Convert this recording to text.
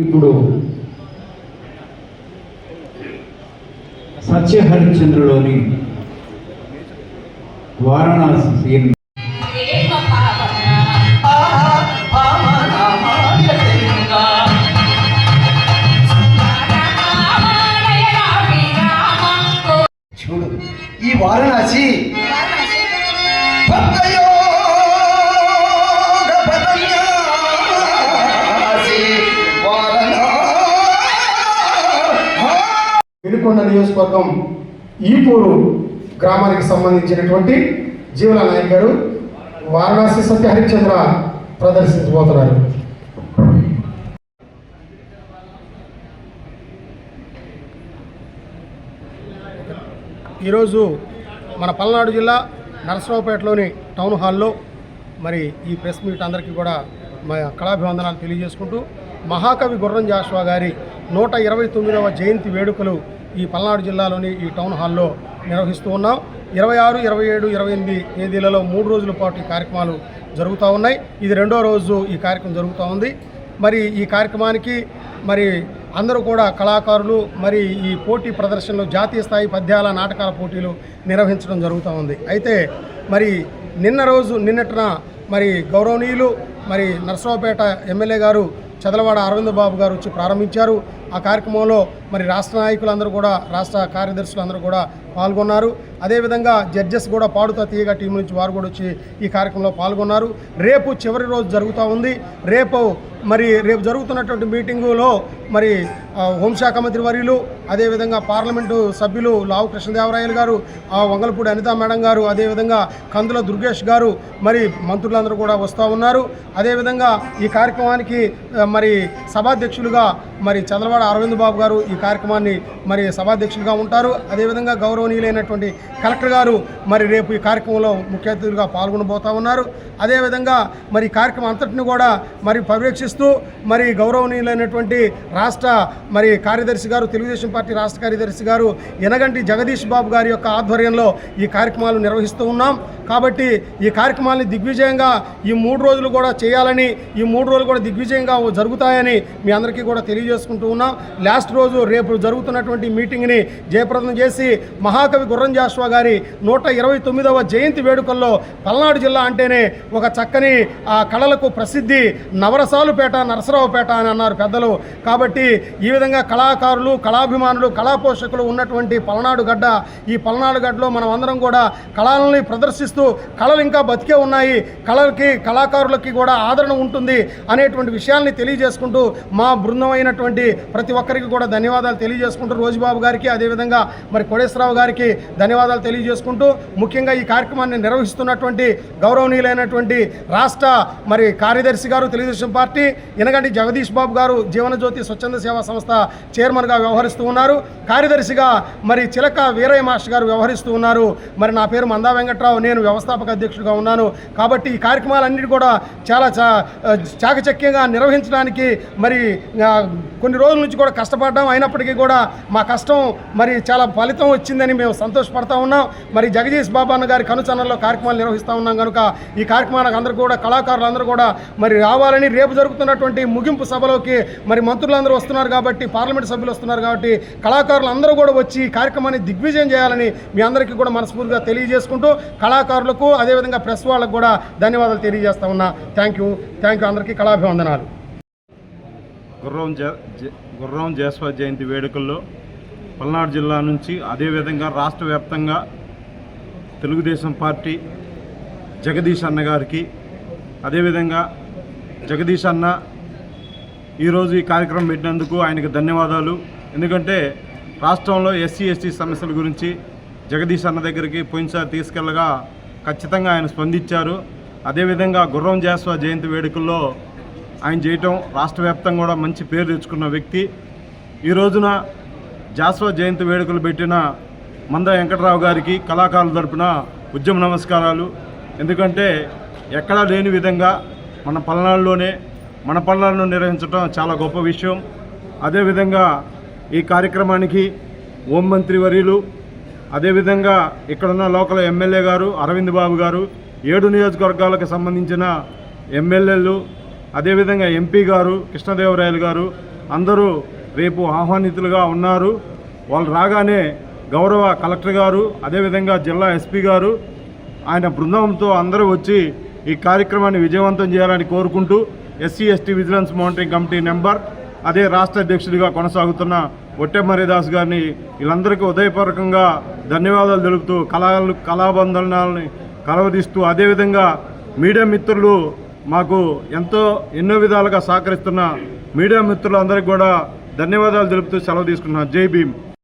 ఇప్పుడు వారణాసి రామాలయ రామి రామ చూడు ఈ వారణాసి వినుకొండ నియోజకవర్గం ఈపూరు గ్రామానికి సంబంధించినటువంటి జీవుల నాయక్ గారు వారణాసి సత్య హరిశ్చంద్ర ప్రదర్శించబోతున్నారు. ఈరోజు మన పల్నాడు జిల్లా నరసరావుపేటలోని టౌన్ హాల్లో మరి ఈ ప్రెస్ మీట్ అందరికీ కూడా మా కళాభివందనాలు తెలియజేసుకుంటూ మహాకవి గుర్రం జాషువా గారి నూట ఇరవై తొమ్మిదవ జయంతి వేడుకలు ఈ పల్నాడు జిల్లాలోని ఈ టౌన్ హాల్లో నిర్వహిస్తూ ఉన్నాం. ఇరవై ఆరు ఇరవై ఏడు ఇరవై ఎనిమిది తేదీలలో మూడు రోజుల పాటు ఈ కార్యక్రమాలు జరుగుతూ ఉన్నాయి. ఇది రెండో రోజు ఈ కార్యక్రమం జరుగుతూ ఉంది. మరి ఈ కార్యక్రమానికి మరి అందరూ కూడా కళాకారులు మరి ఈ పోటీ ప్రదర్శనలు జాతీయ స్థాయి పద్యాల నాటకాల పోటీలు నిర్వహించడం జరుగుతూ ఉంది. అయితే మరి నిన్న రోజు నిన్నటిన మరి గౌరవనీయులు మరి నర్సరావుపేట ఎమ్మెల్యే గారు చదలవాడ అరవింద్ బాబు గారు వచ్చి ప్రారంభించారు. ఆ కార్యక్రమంలో మరి రాష్ట్ర నాయకులందరూ కూడా రాష్ట్ర కార్యదర్శులు అందరూ కూడా పాల్గొన్నారు. అదేవిధంగా జడ్జెస్ కూడా పాడుతా తీయగా టీం నుంచి వారు కూడా వచ్చి ఈ కార్యక్రమంలో పాల్గొన్నారు. రేపు చివరి రోజు జరుగుతూ ఉంది. రేపు మరి రేపు జరుగుతున్నటువంటి మీటింగులో మరి హోంశాఖ మంత్రి వర్యులు అదేవిధంగా పార్లమెంటు సభ్యులు లావు కృష్ణదేవరాయలు గారు ఆ వంగలపూడి అనితా మేడం గారు అదేవిధంగా కందుల దుర్గేష్ గారు మరి మంత్రులందరూ కూడా వస్తూ ఉన్నారు. అదేవిధంగా ఈ కార్యక్రమానికి మరి సభాధ్యక్షులుగా మరి చంద్రబాబు అరవింద్ బాబు గారు ఈ కార్యక్రమాన్ని మరి సభాధ్యక్షులుగా ఉంటారు. అదేవిధంగా గౌరవనీయులైనటువంటి కలెక్టర్ గారు మరి రేపు ఈ కార్యక్రమంలో ముఖ్య అతిథులుగా పాల్గొనబోతా ఉన్నారు. అదేవిధంగా మరి కార్యక్రమం అంతటిని కూడా మరి పర్యవేక్షిస్తూ మరి గౌరవనీయులైనటువంటి రాష్ట్ర మరి కార్యదర్శి గారు తెలుగుదేశం పార్టీ రాష్ట్ర కార్యదర్శి గారు ఎనగంటి జగదీష్ బాబు గారి యొక్క ఆధ్వర్యంలో ఈ కార్యక్రమాలు నిర్వహిస్తూ ఉన్నాం. కాబట్టి ఈ కార్యక్రమాన్ని దిగ్విజయంగా ఈ మూడు రోజులు కూడా చేయాలని ఈ మూడు రోజులు కూడా దిగ్విజయంగా జరుగుతాయని మీ అందరికీ కూడా తెలియజేసుకుంటూ ఉన్నాం. లాస్ట్ రోజు రేపు జరుగుతున్నటువంటి మీటింగ్ని జయప్రదం చేసి మహాకవి గుర్రం జాషువా గారి నూట ఇరవై తొమ్మిదవ జయంతి వేడుకల్లో పల్నాడు జిల్లా అంటేనే ఒక చక్కని ఆ కళలకు ప్రసిద్ధి నవరసాలుపేట నరసరావుపేట అని అన్నారు పెద్దలు. కాబట్టి ఈ విధంగా కళాకారులు కళాభిమానులు కళా పోషకులు ఉన్నటువంటి పల్నాడు గడ్డ ఈ పల్నాడు గడ్డలో మనం అందరం కూడా కళలని ప్రదర్శిస్తూ కళలు ఇంకా బతికే ఉన్నాయి. కళలకి కళాకారులకి కూడా ఆదరణ ఉంటుంది అనేటువంటి విషయాల్ని తెలియజేసుకుంటూ మా బృందం అయినటువంటి ప్రతి ఒక్కరికి కూడా ధన్యవాదాలు తెలియజేసుకుంటూ రోజుబాబు గారికి అదేవిధంగా మరి కోడేశ్వరరావు గారికి ధన్యవాదాలు తెలియజేసుకుంటూ ముఖ్యంగా ఈ కార్యక్రమాన్ని నిర్వహిస్తున్నటువంటి గౌరవనీయులైనటువంటి రాష్ట్ర మరి కార్యదర్శి గారు తెలుగుదేశం పార్టీ ఎనగంటి జగదీష్ బాబు గారు జీవనజ్యోతి స్వచ్ఛంద సేవా సంస్థ చైర్మన్గా వ్యవహరిస్తూ ఉన్నారు. కార్యదర్శిగా మరి చిలక వీరయ్య మాస్టర్ గారు వ్యవహరిస్తూ ఉన్నారు. మరి నా పేరు మందా వెంకట్రావు నేను వ్యవస్థాపక అధ్యక్షుడిగా ఉన్నాను. కాబట్టి ఈ కార్యక్రమాలన్నిటి కూడా చాలా చా చాకచక్యంగా నిర్వహించడానికి మరి కొన్ని రోజుల నుంచి కూడా కష్టపడ్డాం. అయినప్పటికీ కూడా మా కష్టం మరి చాలా ఫలితం వచ్చిందని మేము సంతోషపడతా ఉన్నాం. మరి జగదీష్ బాబా అన్న గారి కనుచనల్లో కార్యక్రమాలు నిర్వహిస్తూ ఉన్నాం కనుక ఈ కార్యక్రమానికి అందరూ కూడా కళాకారులందరూ కూడా మరి రావాలని రేపు జరుగుతున్నటువంటి ముగింపు సభలోకి మరి మంత్రులందరూ వస్తున్నారు కాబట్టి పార్లమెంట్ సభ్యులు వస్తున్నారు కాబట్టి కళాకారులు అందరూ కూడా వచ్చి ఈ కార్యక్రమాన్ని దిగ్విజయం చేయాలని మీ అందరికీ కూడా మనస్ఫూర్తిగా తెలియజేసుకుంటూ కళాకారులకు అదేవిధంగా ప్రెస్ వాళ్ళకు కూడా ధన్యవాదాలు తెలియజేస్తా ఉన్నా. Thank you. థ్యాంక్ యూ అందరికీ. కళాభివందనాలు. గుర్రం జ గుర్రం జేశ్వ జయంతి వేడుకల్లో పల్నాడు జిల్లా నుంచి అదేవిధంగా రాష్ట్ర వ్యాప్తంగా తెలుగుదేశం పార్టీ జగదీష్ అన్న గారికి అదేవిధంగా జగదీష్ అన్న ఈరోజు ఈ కార్యక్రమం పెట్టినందుకు ఆయనకు ధన్యవాదాలు. ఎందుకంటే రాష్ట్రంలో ఎస్సీ ఎస్టీ సమస్యల గురించి జగదీష్ అన్న దగ్గరికి పోయినసారి తీసుకెళ్ళగా ఖచ్చితంగా ఆయన స్పందించారు. అదేవిధంగా గుర్రం జాస్వా జయంతి వేడుకల్లో ఆయన చేయటం రాష్ట్ర వ్యాప్తంగా కూడా మంచి పేరు తెచ్చుకున్న వ్యక్తి. ఈ రోజున జాస్వా జయంతి వేడుకలు పెట్టిన మంద వెంకటరావు గారికి కళాకారుల తరపున ఉద్యమ నమస్కారాలు. ఎందుకంటే ఎక్కడా లేని విధంగా మన పల్నాడులోనే మన పల్నాడును నిర్వహించడం చాలా గొప్ప విషయం. అదేవిధంగా ఈ కార్యక్రమానికి హోంమంత్రి వర్యులు అదేవిధంగా ఇక్కడున్న లోకల్ ఎమ్మెల్యే గారు అరవింద్ బాబు గారు ఏడు నియోజకవర్గాలకు సంబంధించిన ఎమ్మెల్యేలు అదేవిధంగా ఎంపీ గారు కృష్ణదేవరాయలు గారు అందరూ రేపు ఆహ్వానితులుగా ఉన్నారు. వాళ్ళు రాగానే గౌరవ కలెక్టర్ గారు అదేవిధంగా జిల్లా ఎస్పీ గారు ఆయన బృందంతో అందరూ వచ్చి ఈ కార్యక్రమాన్ని విజయవంతం చేయాలని కోరుకుంటూ SC ST vigilance monitoring committee number అదే రాష్ట్ర అధ్యక్షుడిగా కొనసాగుతున్న ఒట్టెమరిదాస్ గారిని వీళ్ళందరికీ ఉదయపూర్వకంగా ధన్యవాదాలు తెలుపుతూ కళలు కళాబంధనాలని కలవదీస్తూ అదేవిధంగా మీడియా మిత్రులు మాకు ఎంతో ఎన్నో విధాలుగా సహకరిస్తున్న మీడియా మిత్రులందరికీ కూడా ధన్యవాదాలు తెలుపుతూ సెలవు తీసుకున్నాను జై భీమ్.